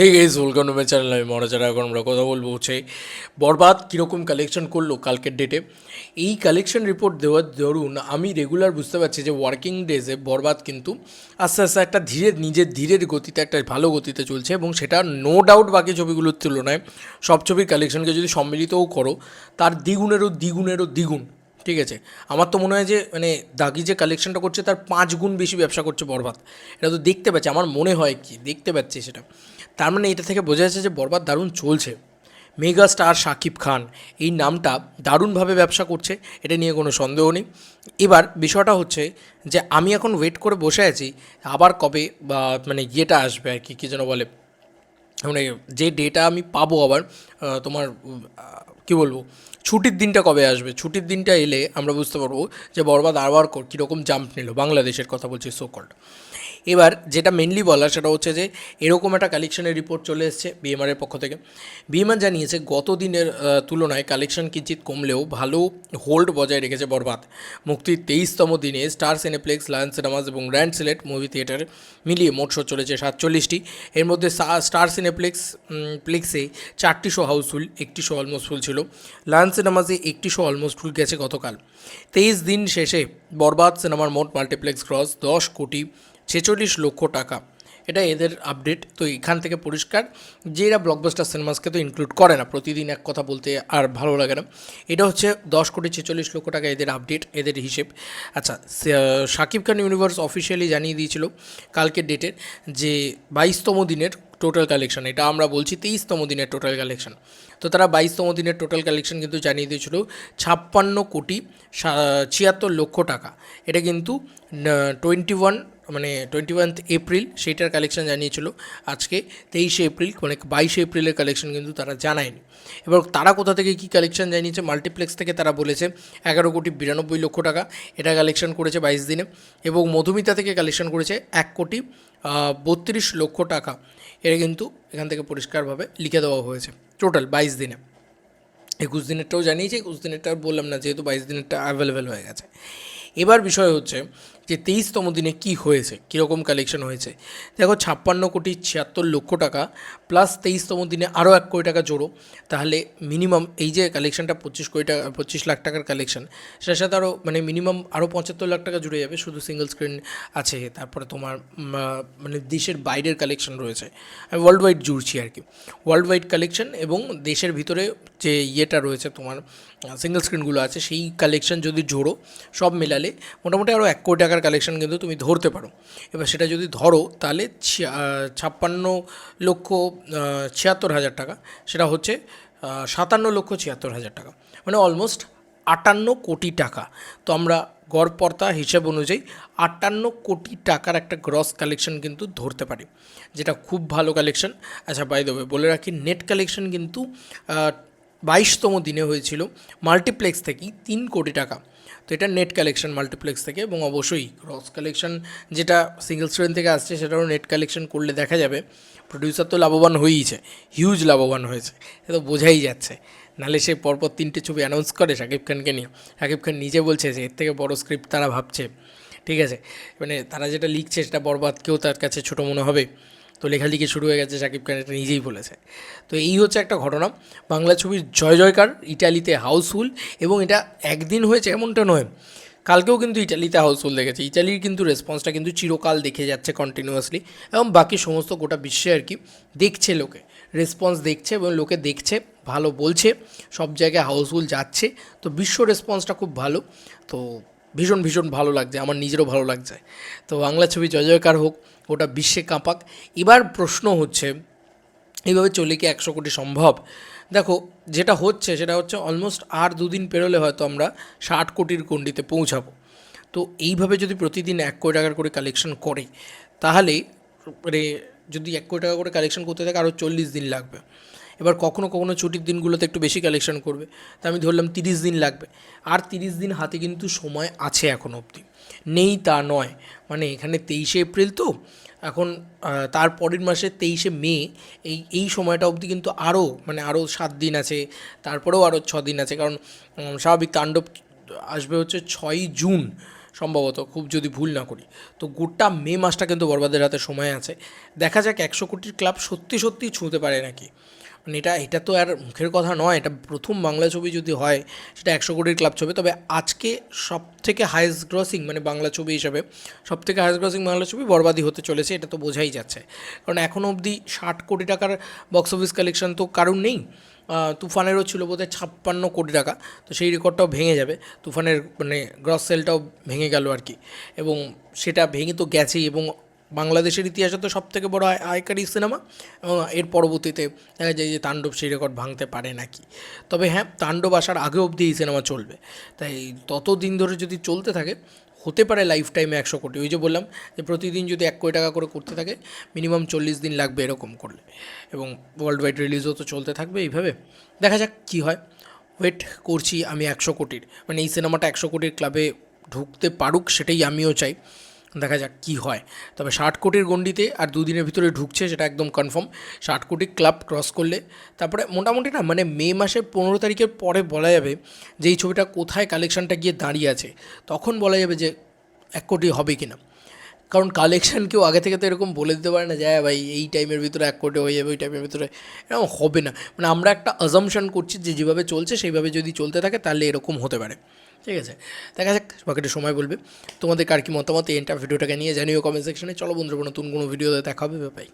Hey guys welcome to my channel আমি মহারাজারা এখন আমরা কথা বলব হচ্ছে বরবাদ কীরকম কালেকশন করল কালকের ডেটে এই কালেকশন রিপোর্ট দেওয়ার ধরুন আমি রেগুলার বুঝতে পারছি যে ওয়ার্কিং ডেজে বরবাদ কিন্তু আস্তে আস্তে একটা ধীরে, নিজের ধীরের গতিতে একটা ভালো গতিতে চলছে এবং সেটা নো ডাউট বাকি ছবিগুলোর তুলনায় সব ছবির কালেকশনকে যদি সম্মিলিতও করো, তার দ্বিগুণেরও দ্বিগুণেরও দ্বিগুণ। ঠিক আছে। আমার তো মনে হয় যে মানে দাগি যে কালেকশনটা করছে, তার পাঁচ গুণ বেশি ব্যবসা করছে বরবাদ। এটা তো দেখতে পাচ্ছি, আমার মনে হয় কি, দেখতে পাচ্ছি সেটা। তার মানে এটা থেকে বোঝা যাচ্ছে যে, বরবাদ দারুণ চলছে। মেগা স্টার শাকিব খান, এই নামটা দারুণভাবে ব্যবসা করছে, এটা নিয়ে কোনো সন্দেহ নেই। এবার বিষয়টা হচ্ছে যে, আমি এখন ওয়েট করে বসে আছি, আবার কবে মানে ইয়েটা আসবে আর কি, কী যেন বলে? মানে যে ডেটা আমি পাবো আবার তোমার কী বলব, ছুটির দিনটা কবে আসবে? ছুটির দিনটা এলে আমরা বুঝতে পারব যে বরবাদ আরবার ক- কীরকম জাম্প নিল, বাংলাদেশের কথা বলছি সোকল্ড এবার যেটা মেনলি বলা সেটা হচ্ছে যে, এরকম একটা কালেকশনের রিপোর্ট চলে এসেছে বিএমআরের পক্ষ থেকে। বিএমআর জানিয়েছে গত দিনের তুলনায় কালেকশন কিঞ্চিত কমলেও ভালো হোল্ড বজায় রেখেছে বরবাদ। মুক্তির তেইশতম দিনে স্টার সিনেপ্লেক্স লায়ন সিনেমাস এবং গ্র্যান্ড সিলেট মুভি থিয়েটার মিলিয়ে মোট শো চলেছে সাতচল্লিশটি। এর মধ্যে স্টার স্টার সিনেপ্লেক্স প্লেক্সে চারটি শো হাউসফুল একটি শো অলমোস্ট ফুল ছিল। লায়ন সিনেমাসে একটি শো অলমোস্ট ফুল গেছে গতকাল। তেইশ দিন শেষে বরবাদ সিনেমার মোট মাল্টিপ্লেক্স ক্রস দশ কোটি ছেচল্লিশ লক্ষ টাকা। এটা এদের আপডেট তো এখান থেকে পরিষ্কার যে এরা ব্লকবাস্টার সিনেমাসকে তো ইনক্লুড করে না, প্রতিদিন এক কথা বলতে আর ভালো লাগে না। এটা হচ্ছে দশ কোটি ছেচল্লিশ লক্ষ টাকা এদের আপডেট এদের হিসেব। আচ্ছা শাকিব খান ইউনিভার্স অফিসিয়ালি জানিয়ে দিয়েছিল কালকের ডেটের যে বাইশতম দিনের টোটাল কালেকশন, এটা আমরা বলছি তেইশতম দিনের টোটাল কালেকশন। তো তারা বাইশতম দিনের টোটাল কালেকশন কিন্তু জানিয়ে দিয়েছিল, ছাপ্পান্ন কোটি ছিয়াত্তর লক্ষ টাকা। এটা কিন্তু টোয়েন্টি ওয়ান মানে টোয়েন্টি ওয়ান এপ্রিল সেইটার কালেকশন জানিয়েছিল। আজকে তেইশে এপ্রিল মানে বাইশে এপ্রিলের কালেকশন কিন্তু তারা জানায়নি। এবার তারা কোথা থেকে কী কালেকশন জানিয়েছে মাল্টিপ্লেক্স থেকে তারা বলেছে, এগারো কোটি বিরানব্বই লক্ষ টাকা এটা কালেকশন করেছে বাইশ দিনে এবং মধুমিতা থেকে কালেকশন করেছে এক কোটি বত্রিশ লক্ষ টাকা। এটা কিন্তু এখান থেকে পরিষ্কারভাবে লিখে দেওয়া হয়েছে টোটাল বাইশ দিনে। একুশ দিনেরটাও জানিয়েছে, একুশ দিনেরটা বললাম না, যেহেতু বাইশ দিনেরটা অ্যাভেলেবেল হয়ে গেছে। এবার বিষয় হচ্ছে যে তেইশতম দিনে কি হয়েছে? কীরকম কালেকশন হয়েছে? দেখো, ছাপ্পান্ন কোটি ছিয়াত্তর লক্ষ টাকা প্লাস তেইশতম দিনে আরও এক কোটি টাকা জোড়ো। তাহলে মিনিমাম এই যে কালেকশনটা পঁচিশ কোটি টাকা, পঁচিশ লাখ টাকার কালেকশন সেটার সাথে আরও মানে মিনিমাম আরও পঁচাত্তর লাখ টাকা জুড়ে যাবে শুধু সিঙ্গেল স্ক্রিন আছে। তারপরে তোমার মানে দেশের বাইরের কালেকশন রয়েছে। আমি ওয়ার্ল্ড ওয়াইড জুড়ছি আর কি। ওয়ার্ল্ড ওয়াইড কালেকশন এবং দেশের ভিতরে যে ইয়েটা রয়েছে তোমার সিঙ্গেল স্ক্রিনগুলো আছে, সেই কালেকশন যদি জোড়ো, সব মেলালে মোটামুটি আরও এক কোটি টাকার কালেকশন কিন্তু তুমি ধরতে পারো। এবার সেটা যদি ধরো, তাহলে ছাপ্পান্ন লক্ষ ছিয়াত্তর হাজার টাকা। সেটা হচ্ছে সাতান্ন লক্ষ ছিয়াত্তর হাজার টাকা। মানে অলমোস্ট আটান্ন কোটি টাকা। তো আমরা গড়পর্তা হিসেব অনুযায়ী আটান্ন কোটি টাকার একটা গ্রস কালেকশন কিন্তু ধরতে পারি। যেটা খুব ভালো কালেকশন আচ্ছা বাই দেবে বলে রাখি নেট কালেকশন কিন্তু বাইশতম দিনে হয়েছিল মাল্টিপ্লেক্স থেকেই তিন কোটি টাকা। তো এটা নেট কালেকশন মাল্টিপ্লেক্স থেকে এবং অবশ্যই ক্রস কালেকশন যেটা সিঙ্গেল স্ক্রিন থেকে আসছে সেটাও নেট কালেকশন করলে দেখা যাবে। প্রডিউসার তো লাভবান হয়েইছে, হিউজ লাভবান হয়েছে, সে তো বোঝাই যাচ্ছে। নাহলে সে পরপর তিনটে ছবি অ্যানাউন্স করে শাকিব খানকে নিয়ে। শাকিব খান নিজে বলছে যে এর থেকে বড় স্ক্রিপ্ট তারা ভাবছে, ঠিক আছে? মানে তারা যেটা লিখছে সেটা বরবাদ, কেউ তার কাছে ছোটো মনে হবে। তো লেখালেখি শুরু হয়ে গেছে, শাকিব খান এটা নিজেই বলেছে। তো এই হচ্ছে একটা ঘটনা। বাংলা ছবির জয় জয়কার, ইটালিতে হাউসফুল এবং এটা একদিন হয়েছে এমনটা নয়, কালকেও কিন্তু ইটালিতে হাউসফুল দেখেছে। ইটালির কিন্তু রেসপন্সটা কিন্তু চিরকাল দেখে যাচ্ছে কন্টিনিউয়াসলি এবং বাকি সমস্ত গোটা বিশ্বে আর কি দেখছে লোকে। রেসপন্স দেখছে এবং লোকে দেখছে, ভালো বলছে, সব জায়গায় হাউসফুল যাচ্ছে। তো বিশ্ব রেসপন্সটা খুব ভালো। তো ভীষণ ভীষণ ভালো লাগছে, আমার নিজেরও ভালো লাগছে। তো বাংলা ছবি জয় জয়কার হোক ওটা বিশ্বে কাঁপাক। এবার প্রশ্ন হচ্ছে এইভাবে চলে কি একশো কোটি সম্ভব? দেখো, যেটা হচ্ছে, সেটা হচ্ছে অলমোস্ট আর দুদিন পেরোলে হয়তো আমরা ষাট কোটির গণ্ডিতে পৌঁছাবো। তো এইভাবে যদি প্রতিদিন এক কোটি টাকার করে কালেকশন করে, তাহলে মানে যদি এক কোটি টাকা করে কালেকশন করতে থাকে আরও চল্লিশ দিন লাগবে। এবার কখনো কখনো ছুটির দিনগুলোতে একটু বেশি কালেকশন করবে। তা আমি ধরলাম তিরিশ দিন লাগবে। আর তিরিশ দিন হাতে কিন্তু সময় আছে এখন অবধি। নেই তা নয়। মানে এখানে তেইশে এপ্রিল তো, এখন তার পরের মাসে তেইশে মে, এই এই সময়টা অবধি কিন্তু আরও মানে আরও সাত দিন আছে, তারপরেও আরও ছ দিন আছে। কারণ স্বাভাবিক তাণ্ডব আসবে হচ্ছে ছয়ই জুন সম্ভবত, খুব যদি ভুল না করি। তো গোটা মে মাসটা কিন্তু বরবাদের হাতে সময় আছে। দেখা যাক একশো কোটির ক্লাব সত্যি সত্যি ছুঁতে পারে নাকি। মানে এটা এটা তো আর মুখের কথা নয়, এটা প্রথম বাংলা ছবি যদি হয়, সেটা একশো কোটির ক্লাব ছবি। তবে আজকে সব থেকে হায়েস্ট গ্রসিং মানে বাংলা ছবি হিসাবে সব থেকে হাইয়েস্ট গ্রসিং বাংলা ছবি বরবাদই হতে চলেছে, এটা তো বোঝাই যাচ্ছে। কারণ এখনও অবধি ষাট কোটি টাকার বক্স অফিস কালেকশন তো কারণ নেই। তুফানেরও ছিল বোধহয় ছাপ্পান্ন কোটি টাকা, তো সেই রেকর্ডটাও ভেঙে যাবে। তুফানের মানে গ্রস সেলটাও ভেঙে গেল আর কি। এবং সেটা ভেঙে তো গেছেই এবং বাংলাদেশের ইতিহাসে তো সব থেকে বড় আয়- আয়কারী সিনেমা এবং এর পরবর্তীতে দেখা যায় যে তাণ্ডব সেই রেকর্ড ভাঙতে পারে নাকি। তবে হ্যাঁ তাণ্ডব আসার আগে অবধি এই সিনেমা চলবে। তাই তত দিন ধরে যদি চলতে থাকে, হতে পারে লাইফ টাইমে একশো কোটি। ওই যে বললাম যে প্রতিদিন যদি এক কোটি টাকা করে করতে থাকে মিনিমাম চল্লিশ দিন লাগবে এরকম করলে। এবং ওয়ার্ল্ড ওয়াইড রিলিজও তো চলতে থাকবে এইভাবে। দেখা যাক কী হয়। ওয়েট করছি আমি একশো কোটির। মানে এই সিনেমাটা একশো কোটির ক্লাবে ঢুকতে পারুক, সেটাই আমিও চাই। দেখা যাক কী হয়। তবে ষাট কোটির গণ্ডিতে আর দুদিনের ভিতরে ঢুকছে সেটা একদম কনফার্ম ষাট কোটি ক্লাব ক্রস করলে, তারপরে মোটামুটি না মানে মে মাসের পনেরো তারিখের পরে বলা যাবে যে এই ছবিটা কোথায় কালেকশানটা গিয়ে দাঁড়িয়ে আছে। তখন বলা যাবে যে এক কোটি হবে কি না কারণ কালেকশন কেউ আগে থেকে তো এরকম বলে দিতে পারে না যে হ্যাঁ ভাই, এই টাইমের ভিতরে এক কোটি হয়ে যাবে, ওই টাইমের ভিতরে এরকম হবে না। মানে আমরা একটা অ্যাজামশন করছি যে যেভাবে চলছে, সেইভাবে যদি চলতে থাকে, তাহলে এরকম হতে পারে। ঠিক আছে? দেখা যাক, বাকিটা সময় বলবে। তোমাদের কার কি মতামত? এই ভিডিওটাকে নিয়ে জানিও কমেন্ট সেকশনে চলো বন্ধুরা, নতুন কোনো ভিডিওতে দেখা হবে বাই